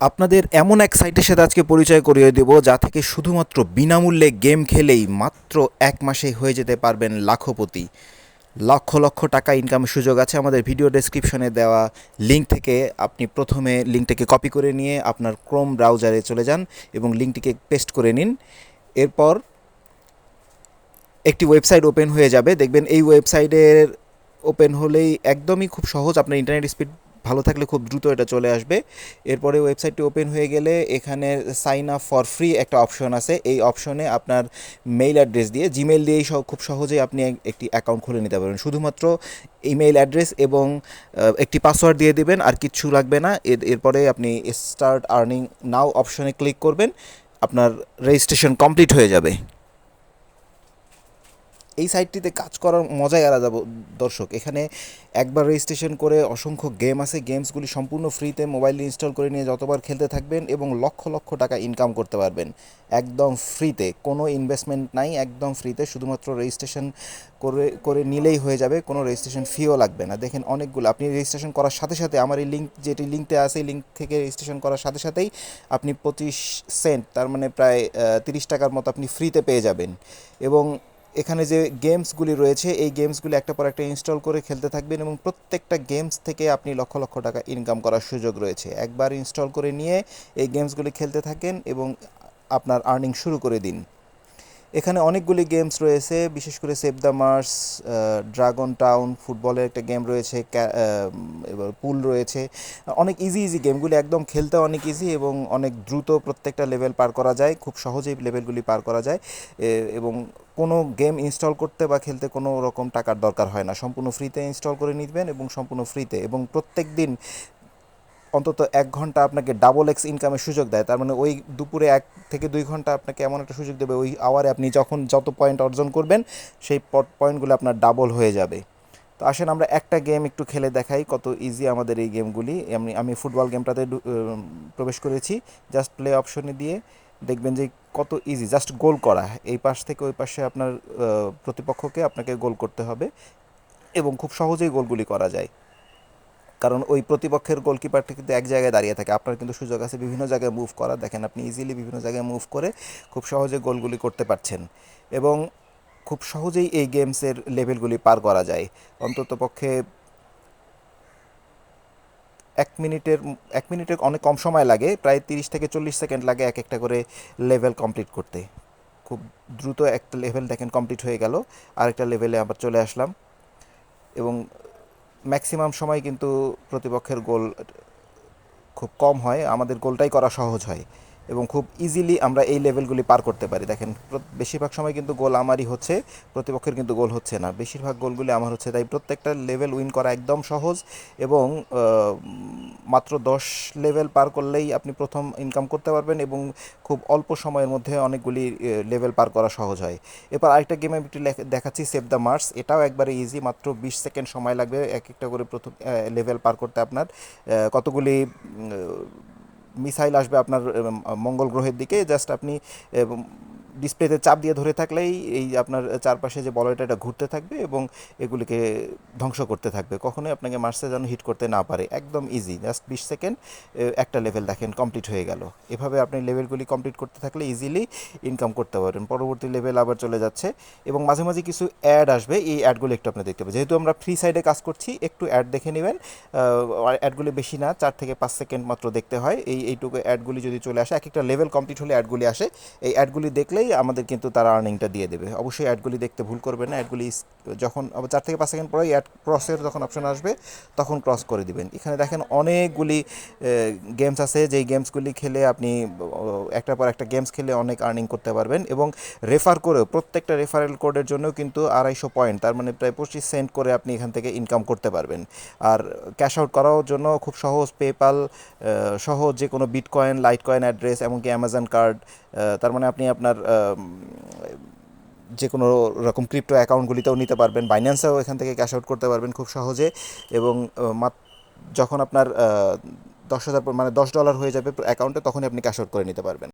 আপনাদের এমন এক সাইটের সাথে আজকে পরিচয় করিয়ে দেব, যা থেকে শুধুমাত্র বিনামূল্যে গেম খেলেই মাত্র এক মাসেই হয়ে যেতে পারবেন লাখপতি। লক্ষ লক্ষ টাকা ইনকামের সুযোগ আছে, আমাদের ভিডিও ডেসক্রিপশনে দেওয়া লিঙ্ক থেকে। আপনি প্রথমে লিঙ্কটাকে কপি করে নিয়ে আপনার ক্রোম ব্রাউজারে চলে যান এবং লিঙ্কটিকে পেস্ট করে নিন। এরপর একটি ওয়েবসাইট ওপেন হয়ে যাবে। দেখবেন এই ওয়েবসাইটের ওপেন হলেই একদমই খুব সহজ, আপনার ইন্টারনেট স্পিড ভালো থাকলে খুব দ্রুত এটা চলে আসবে। এরপরে ওয়েবসাইটটি ওপেন হয়ে গেলে এখানে সাইন আপ ফর ফ্রি একটা অপশন আছে। এই অপশনে আপনার মেইল অ্যাড্রেস দিয়ে জিমেল দিয়েই খুব সহজেই আপনি একটি অ্যাকাউন্ট খুলে নিতে পারবেন। শুধুমাত্র ইমেল অ্যাড্রেস এবং একটি পাসওয়ার্ড দিয়ে দিবেন আর কিচ্ছু লাগবে না। এর, এরপরে আপনি স্টার্ট আর্নিং নাও অপশনে ক্লিক করবেন। আপনার রেজিস্ট্রেশন কমপ্লিট হয়ে যাবে। এই সাইটটিতে কাজ করার মজাই আলাদা দর্শক। এখানে একবার রেজিস্ট্রেশন করে অসংখ্য গেম আছে। গেমসগুলি সম্পূর্ণ ফ্রিতে মোবাইলে ইনস্টল করে নিয়ে যতবার খেলতে থাকবেন এবং লক্ষ লক্ষ টাকা ইনকাম করতে পারবেন। একদম ফ্রিতে কোনো ইনভেস্টমেন্ট নাই, একদম ফ্রিতে শুধুমাত্র রেজিস্ট্রেশন করে করে নিলেই হয়ে যাবে, কোনো রেজিস্ট্রেশন ফিও লাগবে না। দেখেন অনেকগুলো, আপনি রেজিস্ট্রেশন করার সাথে সাথে আমার এই লিঙ্ক যেটি লিঙ্কতে আছে লিঙ্ক থেকে রেজিস্ট্রেশন করার সাথে সাথেই আপনি পঁচিশ সেন্ট তার মানে প্রায় তিরিশ টাকার মতো আপনি ফ্রিতে পেয়ে যাবেন। এবং এখানে যে গেমসগুলি রয়েছে, এই গেমসগুলি একটা পর একটা ইনস্টল করে খেলতে থাকবেন এবং প্রত্যেকটা গেমস থেকে আপনি লক্ষ লক্ষ টাকা ইনকাম করার সুযোগ রয়েছে। একবার ইনস্টল করে নিয়ে এই গেমসগুলি খেলতে থাকেন এবং আপনার আর্নিং শুরু করে দিন। এখানে অনেকগুলি গেমস রয়েছে, বিশেষ করে Save the Mars Dragon Town ফুটবলের একটা গেম রয়েছে এবার পুল রয়েছে। অনেক ইজি ইজি গেমগুলি একদম খেলতে অনেক ইজি এবং অনেক দ্রুত প্রত্যেকটা লেভেল পার করা যায়, খুব সহজেই লেভেলগুলি পার করা যায়। এবং কোনো গেম ইনস্টল করতে বা খেলতে কোনো রকম টাকার দরকার হয় না। সম্পূর্ণ ফ্রিতে ইনস্টল করে নিবেন এবং সম্পূর্ণ ফ্রিতে এবং প্রত্যেক দিন অন্তত এক ঘণ্টা আপনাকে ডাবল এক্স ইনকামের সুযোগ দেয়। তার মানে ওই দুপুরে এক থেকে দুই ঘণ্টা আপনাকে এমন একটা সুযোগ দেবে, ওই আওয়ারে আপনি যখন যত পয়েন্ট অর্জন করবেন, সেই পয়েন্টগুলো আপনার ডাবল হয়ে যাবে। তো আসেন আমরা একটা গেম একটু খেলে দেখাই, কত ইজি আমাদের এই গেমগুলি আমি আমি ফুটবল গেমটাতে প্রবেশ করেছি। জাস্ট প্লে অপশনে দিয়ে দেখবেন যে কত ইজি জাস্ট গোল করা। এই পাশ থেকে ওই পাশে আপনার প্রতিপক্ষকে আপনাকে গোল করতে হবে এবং খুব সহজেই গোলগুলি করা যায়। কারণ ওই প্রতিপক্ষের গোলকিপারটা কিন্তু এক জায়গায় দাঁড়িয়ে থাকে। আপনার কিন্তু সুযোগ আছে বিভিন্ন জায়গায় মুভ করা। দেখেন আপনি ইজিলি বিভিন্ন জায়গায় মুভ করে খুব সহজে গোলগুলি করতে পারছেন। এবং খুব সহজেই এই গেমসের লেভেলগুলি পার করা যায়। অন্তত পক্ষে এক মিনিটের এক মিনিটের অনেক কম সময় লাগে। প্রায় তিরিশ থেকে চল্লিশ সেকেন্ড লাগে এক একটা করে লেভেল কমপ্লিট করতে। খুব দ্রুত একটা লেভেল দেখেন কমপ্লিট হয়ে গেল। আরেকটা লেভেলে আবার চলে আসলাম। এবং ম্যাক্সিমাম সময় কিন্তু প্রতিপক্ষের গোল খুব কম হয়। আমাদের গোলটাই করা সহজ হয়। এবং খুব ইজিলি আমরা এই লেভেলগুলি পার করতে পারি। দেখেন বেশিরভাগ সময় কিন্তু গোল আমারই হচ্ছে, প্রতিপক্ষের কিন্তু গোল হচ্ছে না। বেশিরভাগ গোলগুলি আমার হচ্ছে, তাই প্রত্যেকটা লেভেল উইন করা একদম সহজ এবং মাত্র দশ লেভেল পার করলেই আপনি প্রথম ইনকাম করতে পারবেন এবং খুব অল্প সময়ের মধ্যে অনেকগুলি লেভেল পার করা সহজ হয়। এরপর আরেকটা গেম আমি একটু দেখাচ্ছি সেভ দ্য মার্স এটাও একবারে ইজি মাত্র বিশ সেকেন্ড সময় লাগবে এক একটা করে প্রথম লেভেল পার করতে আপনার। কতগুলি মিসাইল আসবে আপনার মঙ্গল গ্রহের দিকে জাস্ট আপনি ডিসপ্লেতে চাপ দিয়ে ধরে থাকলেই এই আপনার চারপাশে যে বলয়টা এটা ঘুরতে থাকবে এবং এগুলিকে ধ্বংস করতে থাকবে। কখনোই আপনাকে মার্সে যেন হিট করতে না পারে। একদম ইজি জাস্ট বিশ সেকেন্ড একটা লেভেল দেখেন কমপ্লিট হয়ে গেল। এভাবে আপনি লেভেলগুলি কমপ্লিট করতে থাকলে ইজিলি ইনকাম করতে পারেন পরবর্তী লেভেল আবার চলে যাচ্ছে এবং মাঝে মাঝে কিছু অ্যাড আসবে। এই অ্যাডগুলি একটু আপনি দেখতে পাবেন। যেহেতু আমরা ফ্রি সাইডে কাজ করছি, একটু অ্যাড দেখে নেবেন। অ্যাডগুলি বেশি না, চার থেকে পাঁচ সেকেন্ড মাত্র দেখতে হয়। এই, এইটুকু অ্যাডগুলি যদি চলে আসে, এক একটা লেভেল কমপ্লিট হলে অ্যাডগুলি আসে। এই অ্যাডগুলি দেখলেই আমাদের কিন্তু তারা আর্নিংটা দিয়ে দেবে। অবশ্যই অ্যাডগুলি দেখতে ভুল করবেন না। অ্যাডগুলি যখন আবার চার থেকে পাঁচ সেকেন্ড পরে অ্যাড ক্রসের যখন অপশন আসবে, তখন ক্রস করে দিবেন। এখানে দেখেন অনেকগুলি গেমস আছে, যেই গেমসগুলি খেলে আপনি একটার পর একটা গেমস খেলে অনেক আর্নিং করতে পারবেন এবং রেফার করেও, প্রত্যেকটা রেফারেল কোডের জন্যও কিন্তু আড়াইশো পয়েন্ট তার মানে প্রায় পঁচিশ সেন্ট করে আপনি এখান থেকে ইনকাম করতে পারবেন। আর ক্যাশ আউট করার জন্য খুব সহজ পেপাল সহ যে কোনো বিটকয়েন লাইট কয়েন অ্যাড্রেস এমনকি অ্যামাজন কার্ড তার মানে আপনি আপনার যে কোনো রকম ক্রিপ্টো অ্যাকাউন্টগুলিতেও নিতে পারবেন বাইন্যান্সেও এখান থেকে ক্যাশ আউট করতে পারবেন খুব সহজে এবং যখন আপনার দশ হাজার মানে দশ ডলার হয়ে যাবে অ্যাকাউন্টে তখনই আপনি ক্যাশ আউট করে নিতে পারবেন।